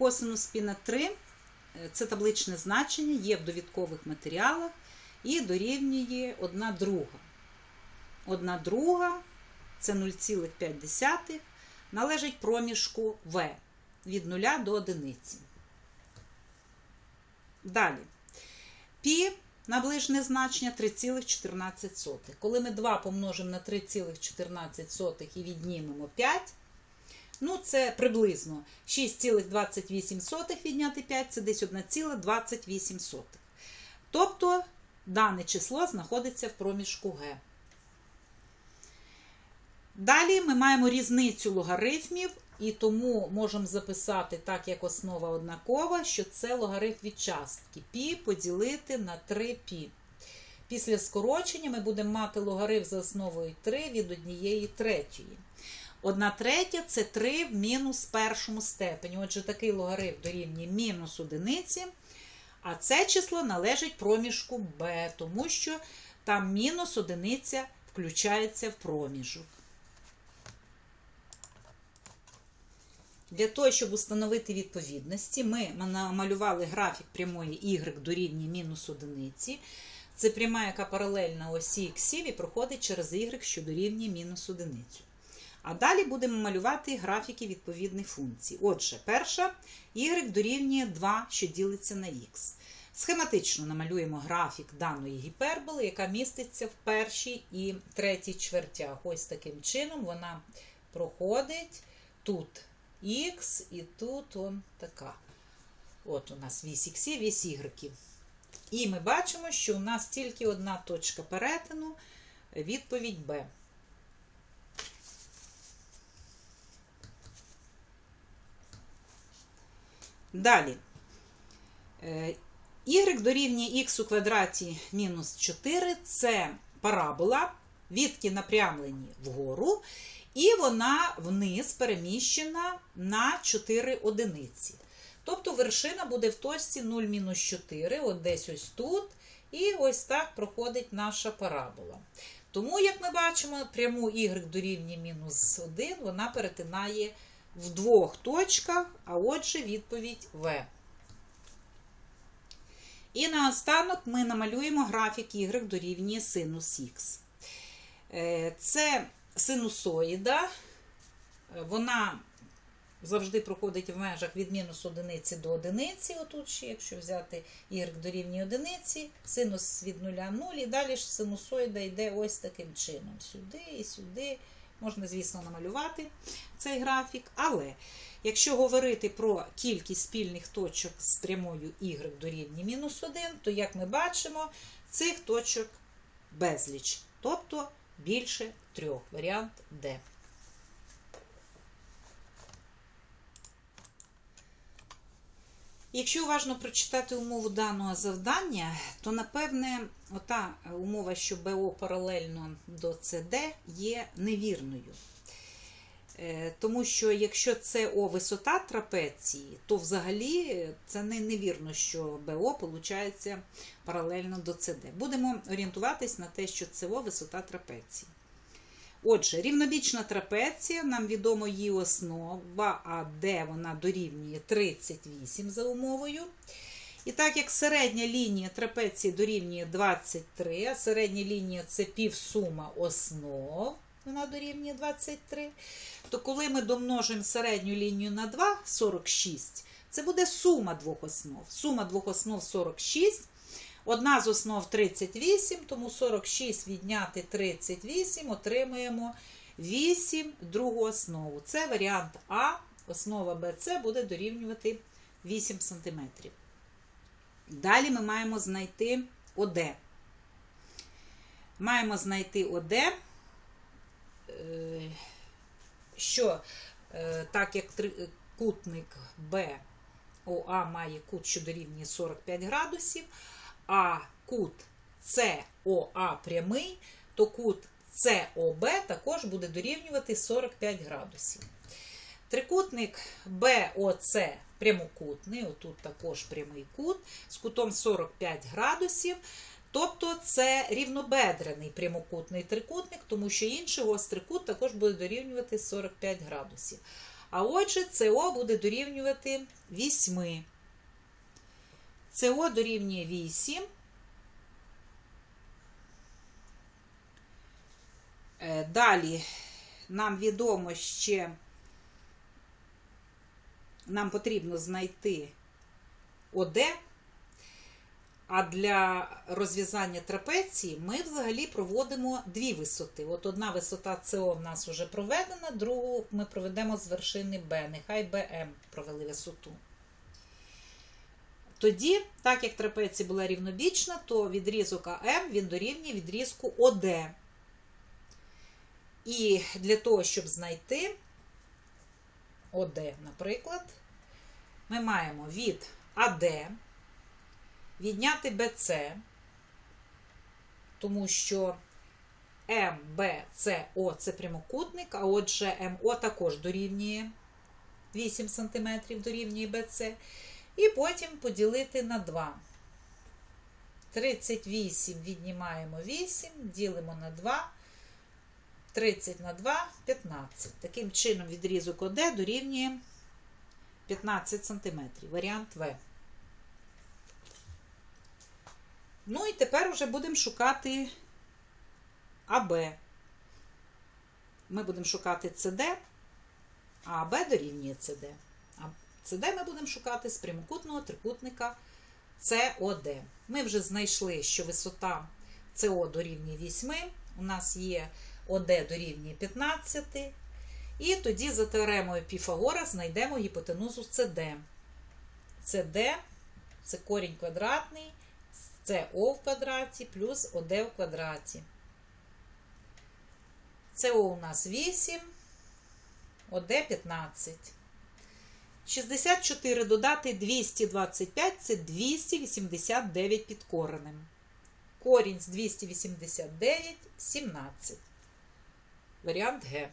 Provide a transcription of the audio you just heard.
косинус пі на 3 е, це табличне значення, є в довідкових матеріалах і дорівнює 1 друга. 1 друга це 0,5 належить проміжку В від 0 до 1. Далі. Пі наближне значення 3,14. Коли ми 2 помножимо на 3,14 і віднімемо 5, ну це приблизно 6,28 відняти 5 це десь 1,28. Тобто дане число знаходиться в проміжку Г. Далі ми маємо різницю логарифмів, і тому можемо записати, так як основа однакова, що це логарифм від частки π поділити на 3π. Після скорочення ми будемо мати логарифм за основою 3 від однієї третьої. Одна третя це 3 в мінус першому степені. Отже, такий логарифм дорівнює мінус одиниці. А це число належить проміжку b, тому що там мінус одиниця включається в проміжок. Для того, щоб установити відповідності, ми намалювали графік прямої y дорівнює мінус одиниці. Це пряма, яка паралельна осі іксів і проходить через y, що дорівнює мінус одиницю. А далі будемо малювати графіки відповідних функцій. Отже, перша y дорівнює 2, що ділиться на х. Схематично намалюємо графік даної гіперболи, яка міститься в першій і третій чвертях. Ось таким чином вона проходить тут х і тут он така. От у нас вісь х, вісь y. І ми бачимо, що у нас тільки одна точка перетину, відповідь b. Далі. Y дорівнює х у квадраті мінус 4 це парабола, відки напрямлені вгору, і вона вниз переміщена на 4 одиниці. Тобто вершина буде в точці 0-4, от десь ось тут. І ось так проходить наша парабола. Тому, як ми бачимо, пряму y дорівнює мінус 1, вона перетинає в двох точках, а отже, відповідь В. І наостанок ми намалюємо графік y дорівнює синус х. Це синусоїда, вона завжди проходить в межах від мінус одиниці до одиниці. Отут ще, якщо взяти y дорівнює одиниці, синус від 0 0, і далі ж синусоїда йде ось таким чином. Сюди і сюди. Можна, звісно, намалювати цей графік, але якщо говорити про кількість спільних точок з прямою y до рівні мінус 1, то, як ми бачимо, цих точок безліч, тобто більше трьох. Варіант D. Якщо уважно прочитати умову даного завдання, то напевне ота умова, що БО паралельно до СД, є невірною. Тому що якщо це О висота трапеції, то взагалі це не невірно, що БО виходить паралельно до СД. Будемо орієнтуватись на те, що це О висота трапеції. Отже, рівнобічна трапеція, нам відомо її основа, а де вона дорівнює 38 за умовою. І так як середня лінія трапеції дорівнює 23, а середня лінія це півсума основ, вона дорівнює 23, то коли ми домножимо середню лінію на 2, 46, це буде сума двох основ. Сума двох основ 46. Одна з основ 38, тому 46 відняти 38, отримуємо 8 другу основу. Це варіант А. Основа BC буде дорівнювати 8 см. Далі ми маємо знайти ОД. Маємо знайти ОД, що так як кутник БОА має кут, що дорівнює 45 градусів, а кут СОА прямий, то кут СОБ також буде дорівнювати 45 градусів. Трикутник БОЦ прямокутний, отут також прямий кут, з кутом 45 градусів. Тобто це рівнобедрений прямокутний трикутник, тому що інший гострий кут також буде дорівнювати 45 градусів. А отже, СО буде дорівнювати 8. СО дорівнює 8. Е, Далі нам відомо ще, нам потрібно знайти ОД, а для розв'язання трапеції ми взагалі проводимо дві висоти. От одна висота СО в нас вже проведена, другу ми проведемо з вершини Б. Нехай БМ провели висоту. Тоді, так як трапеція була рівнобічна, то відрізок АМ він дорівнює відрізку ОД. І для того, щоб знайти ОД, наприклад, ми маємо від АД відняти БЦ, тому що МБЦО це прямокутник, а отже МО також дорівнює 8 см дорівнює БЦ. І потім поділити на 2. 38 віднімаємо 8, ділимо на 2. 30 на 2 15. Таким чином, відрізок ОД дорівнює 15 см. Варіант В. Ну і тепер вже будемо шукати АБ. Ми будемо шукати СД, а АБ дорівнює СД. А СД ми будемо шукати з прямокутного трикутника СОД. Ми вже знайшли, що висота СО дорівнює 8. У нас є ОД дорівнює 15. І тоді за теоремою Піфагора знайдемо гіпотенузу СД. СД це корінь квадратний, СО в квадраті плюс ОД в квадраті. СО у нас 8, ОД 15. 64 додати 225 це 289 під коренем. Корінь з 289 17. Варіант Г.